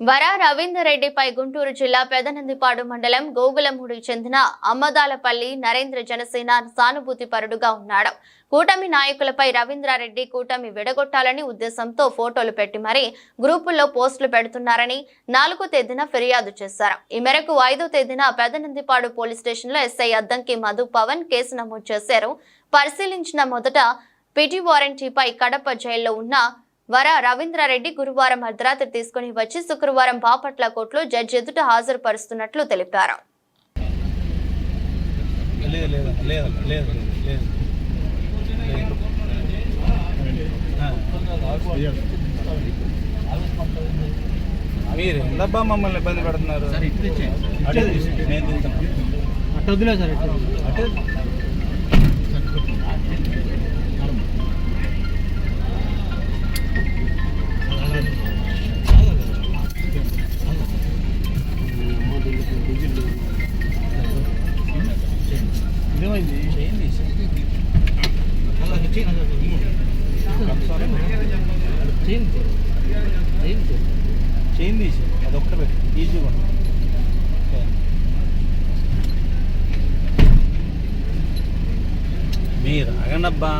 వర రవీందర్ రెడ్డిపై గుంటూరు జిల్లా పెదనందిపాడు మండలం గోగులమూడికి చెందిన అమ్మదాలపల్లి నరేంద్ర జనసేన సానుభూతి పరుడుగా ఉన్నాడు. కూటమి నాయకులపై రవీంద్రారెడ్డి కూటమి విడగొట్టాలని ఉద్దేశంతో ఫోటోలు పెట్టి మరీ గ్రూపుల్లో పోస్టులు పెడుతున్నారని నాలుగో తేదీన ఫిర్యాదు చేశారు. ఈ మేరకు ఐదో తేదీన పెదనందిపాడు పోలీస్ స్టేషన్లో ఎస్ఐ అద్దంకి మధు పవన్ కేసు నమోదు చేశారు. పరిశీలించిన మొదట పిటి వారంటీపై కడప జైల్లో ఉన్న వర రవీంద్రారెడ్డి గురువారం అర్ధరాత్రి తీసుకుని వచ్చి శుక్రవారం బాపట్ల కోర్టులో జడ్జి ఎదుట హాజరుపరుస్తున్నట్లు తెలిపారు. లేదు లేదు లేదు లేదు లేదు లేదు. మీరు ఎంతబ్బా మమ్మల్ని ఇబ్బంది పెడుతున్నారు? అటే సార్ ఇటు. అటే ఏమైంది. చేయండి. చేయండి తీసి అదొక్కటి పెట్టు ఈజీగా. మీరు ఆగండి అబ్బా